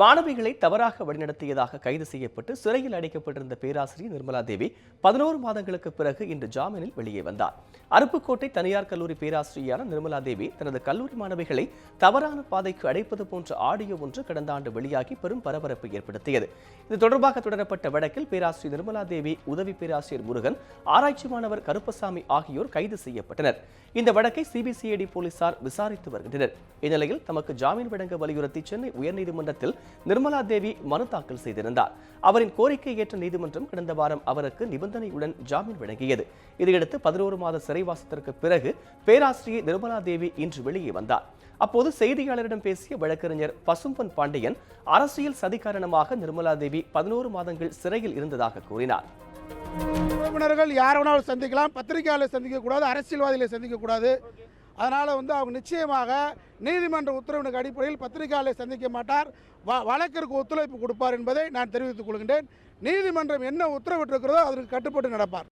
மாணவிகளை தவறாக வழிநடத்தியதாக கைது செய்யப்பட்டு சிறையில் அடைக்கப்பட்டிருந்த பேராசிரியர் நிர்மலா தேவி பதினோரு மாதங்களுக்கு பிறகு இன்று ஜாமீனில் வெளியே வந்தார். அருப்புக்கோட்டை தனியார் கல்லூரி பேராசிரியரான நிர்மலா தேவி தனது கல்லூரி மாணவிகளை தவறான பாதைக்கு அடைப்பது போன்ற ஆடியோ ஒன்று கடந்த ஆண்டு வெளியாகி பெரும் பரபரப்பு ஏற்படுத்தியது. இது தொடர்பாக தொடரப்பட்ட வழக்கில் பேராசிரியர் நிர்மலா தேவி உதவி பேராசிரியர் முருகன் ஆராய்ச்சி மாணவர் கருப்பசாமி ஆகியோர் கைது செய்யப்பட்டனர். இந்த வழக்கை சிபிசிஐடி போலீசார் விசாரித்து வருகின்றனர். இந்நிலையில் தமக்கு ஜாமீன் வழங்க வலியுறுத்தி சென்னை உயர்நீதிமன்றத்தில் நிர்மலா தேவி மனு தாக்கல் செய்திருந்தார். அவரின் கோரிக்கை ஏற்ற நீதிமன்றம் கடந்த வாரம் அவருக்கு நிபந்தனையுடன் ஜாமீன் வழங்கியது. இதையடுத்து பதினோரு மாத சிறைவாசத்திற்கு பிறகு பேராசிரியர் நிர்மலா தேவி இன்று வெளியே வந்தார். அப்போது செய்தியாளரிடம் பேசிய வழக்கறிஞர் பசும்பன் பாண்டியன் அரசியல் சதி காரணமாக நிர்மலா தேவி பதினோரு மாதங்கள் சிறையில் இருந்ததாக கூறினார். உறவினர்கள் யார் வேணாலும் சந்திக்கலாம் பத்திரிகையாளர் சந்திக்கக்கூடாது அரசியல்வாதிகளை சந்திக்கக்கூடாது. அதனால் வந்து அவங்க நிச்சயமாக நீதிமன்ற உத்தரவினுக்கு அடிப்படையில் பத்திரிகையாளரை சந்திக்க மாட்டார். வ வழக்கிற்கு ஒத்துழைப்பு கொடுப்பார் என்பதை நான் தெரிவித்துக் கொள்கின்றேன். நீதிமன்றம் என்ன உத்தரவிட்டிருக்கிறதோ அதற்கு கட்டுப்பட்டு நடப்பார்.